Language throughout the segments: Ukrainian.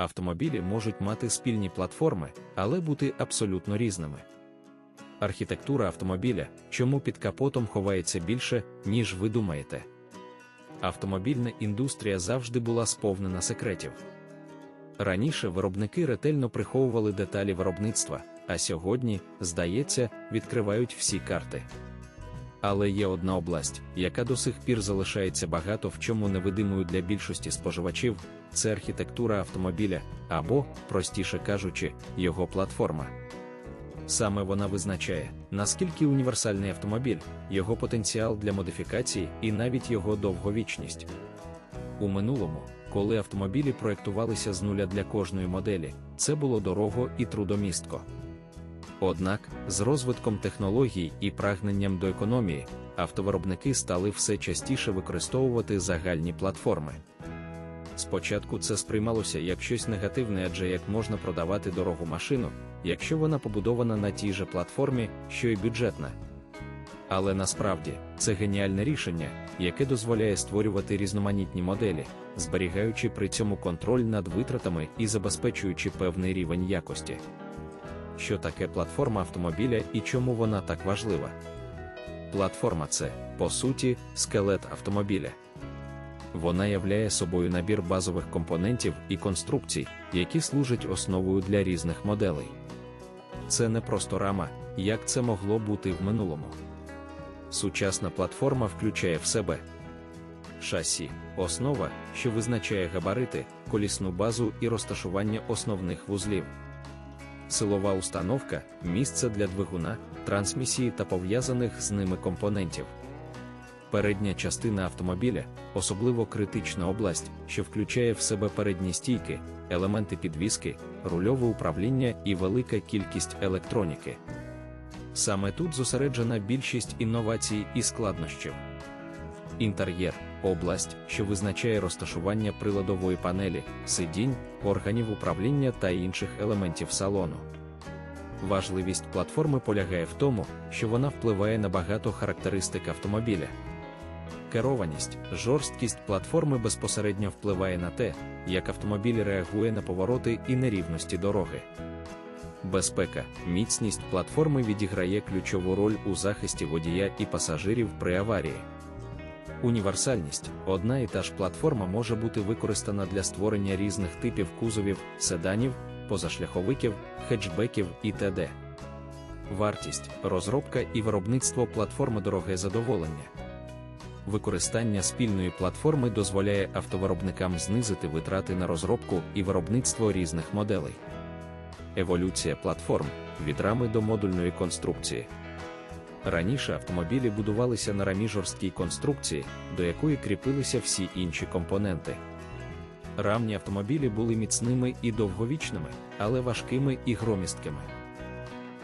Автомобілі можуть мати спільні платформи, але бути абсолютно різними. Архітектура автомобіля, чому під капотом ховається більше, ніж ви думаєте. Автомобільна індустрія завжди була сповнена секретів. Раніше виробники ретельно приховували деталі виробництва, а сьогодні, здається, відкривають всі карти. Але є одна область, яка до сих пір залишається багато в чому невидимою для більшості споживачів це архітектура автомобіля або, простіше кажучи, його платформа. Саме вона визначає, наскільки універсальний автомобіль, його потенціал для модифікації і навіть його довговічність. У минулому, коли автомобілі проєктувалися з нуля для кожної моделі, це було дорого і трудомістко. Однак, з розвитком технологій і прагненням до економії, автовиробники стали все частіше використовувати загальні платформи. Спочатку це сприймалося як щось негативне, адже як можна продавати дорогу машину, якщо вона побудована на тій же платформі, що й бюджетна. Але насправді це геніальне рішення, яке дозволяє створювати різноманітні моделі, зберігаючи при цьому контроль над витратами і забезпечуючи певний рівень якості. Що таке платформа автомобіля і чому вона так важлива? Платформа це, по суті, скелет автомобіля. Вона являє собою набір базових компонентів і конструкцій, які служать основою для різних моделей. Це не просто рама, як це могло бути в минулому. Сучасна платформа включає в себе шасі, основа, що визначає габарити, колісну базу і розташування основних вузлів, силова установка місце для двигуна, трансмісії та пов'язаних з ними компонентів. Передня частина автомобіля, особливо критична область, що включає в себе передні стійки, елементи підвіски, рульове управління і велика кількість електроніки. Саме тут зосереджена більшість інновацій і складнощів. Інтер'єр область, що визначає розташування приладової панелі, сидінь, органів управління та інших елементів салону. Важливість платформи полягає в тому, що вона впливає на багато характеристик автомобіля. Керованість, жорсткість платформи безпосередньо впливає на те, як автомобіль реагує на повороти і нерівності дороги. Безпека, міцність платформи відіграє ключову роль у захисті водія і пасажирів при аварії. Універсальність одна і та ж платформа може бути використана для створення різних типів кузовів, седанів, позашляховиків, хетчбеків і т.д. Вартість, розробка і виробництво платформи дороге задоволення. Використання спільної платформи дозволяє автовиробникам знизити витрати на розробку і виробництво різних моделей. Еволюція платформ від рами до модульної конструкції. Раніше автомобілі будувалися на рамі жорсткій конструкції, до якої кріпилися всі інші компоненти. Рамні автомобілі були міцними і довговічними, але важкими і громісткими.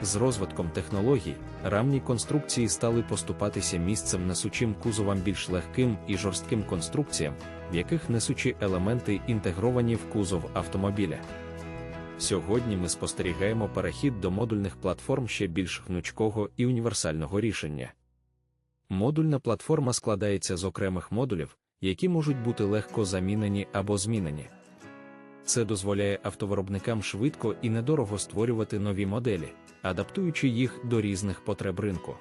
З розвитком технологій рамні конструкції стали поступатися місцем несучим кузовам більш легким і жорстким конструкціям, в яких несучі елементи інтегровані в кузов автомобіля. Сьогодні ми спостерігаємо перехід до модульних платформ ще більш гнучкого і універсального рішення. Модульна платформа складається з окремих модулів, які можуть бути легко замінені або змінені. Це дозволяє автовиробникам швидко і недорого створювати нові моделі, адаптуючи їх до різних потреб ринку.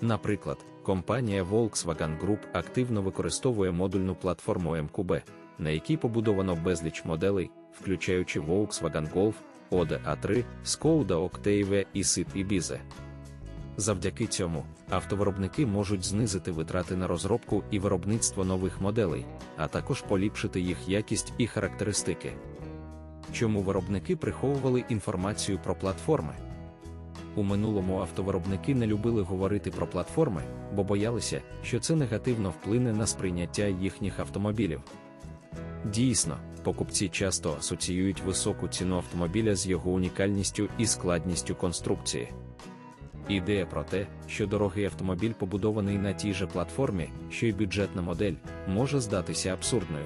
Наприклад, компанія Volkswagen Group активно використовує модульну платформу МКБ, на якій побудовано безліч моделей, включаючи Volkswagen Golf, Oda A3, Skoda Octavia і Seat Ibiza. Завдяки цьому автовиробники можуть знизити витрати на розробку і виробництво нових моделей, а також поліпшити їх якість і характеристики. Чому виробники приховували інформацію про платформи? У минулому автовиробники не любили говорити про платформи, бо боялися, що це негативно вплине на сприйняття їхніх автомобілів. Дійсно, покупці часто асоціюють високу ціну автомобіля з його унікальністю і складністю конструкції. Ідея про те, що дорогий автомобіль побудований на тій же платформі, що й бюджетна модель, може здатися абсурдною.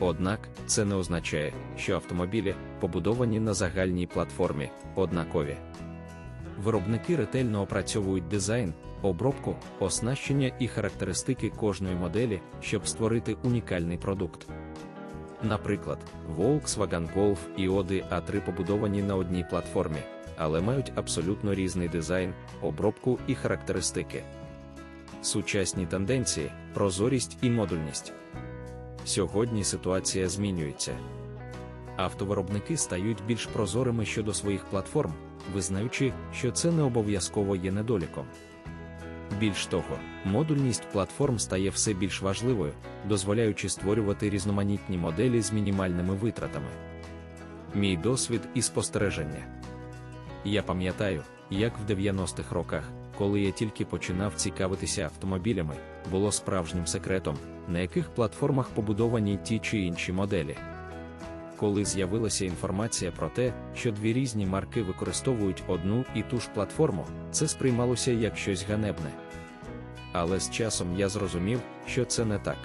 Однак це не означає, що автомобілі, побудовані на загальній платформі, однакові. Виробники ретельно опрацьовують дизайн, обробку, оснащення і характеристики кожної моделі, щоб створити унікальний продукт. Наприклад, Volkswagen Golf і Audi A3 побудовані на одній платформі, але мають абсолютно різний дизайн, обробку і характеристики. Сучасні тенденції, прозорість і модульність. Сьогодні ситуація змінюється. Автовиробники стають більш прозорими щодо своїх платформ, визнаючи, що це не обов'язково є недоліком. Більш того, модульність платформ стає все більш важливою, дозволяючи створювати різноманітні моделі з мінімальними витратами. Мій досвід і спостереження. Я пам'ятаю, як в 90-х роках, коли я тільки починав цікавитися автомобілями, було справжнім секретом, на яких платформах побудовані ті чи інші моделі. Коли з'явилася інформація про те, що дві різні марки використовують одну і ту ж платформу, це сприймалося як щось ганебне. Але з часом я зрозумів, що це не так.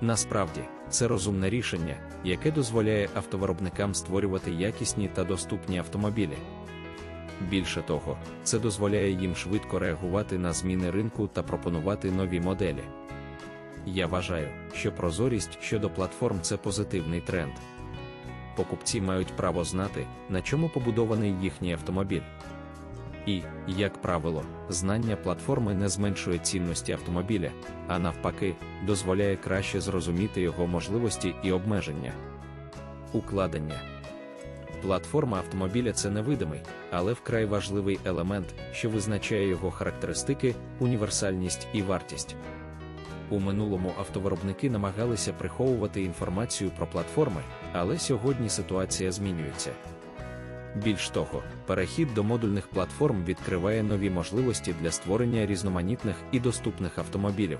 Насправді, це розумне рішення, яке дозволяє автовиробникам створювати якісні та доступні автомобілі. Більше того, це дозволяє їм швидко реагувати на зміни ринку та пропонувати нові моделі. Я вважаю, що прозорість щодо платформ це позитивний тренд. Покупці мають право знати, на чому побудований їхній автомобіль. І, як правило, знання платформи не зменшує цінності автомобіля, а навпаки, дозволяє краще зрозуміти його можливості і обмеження. Укладення Платформа автомобіля це невидимий, але вкрай важливий елемент, що визначає його характеристики, універсальність і вартість. У минулому автовиробники намагалися приховувати інформацію про платформи, але сьогодні ситуація змінюється. Більш того, перехід до модульних платформ відкриває нові можливості для створення різноманітних і доступних автомобілів.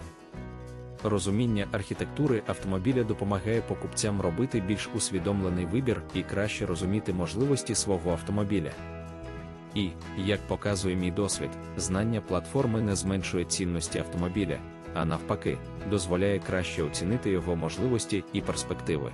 Розуміння архітектури автомобіля допомагає покупцям робити більш усвідомлений вибір і краще розуміти можливості свого автомобіля. І, як показує мій досвід, знання платформи не зменшує цінності автомобіля, а навпаки, дозволяє краще оцінити його можливості і перспективи.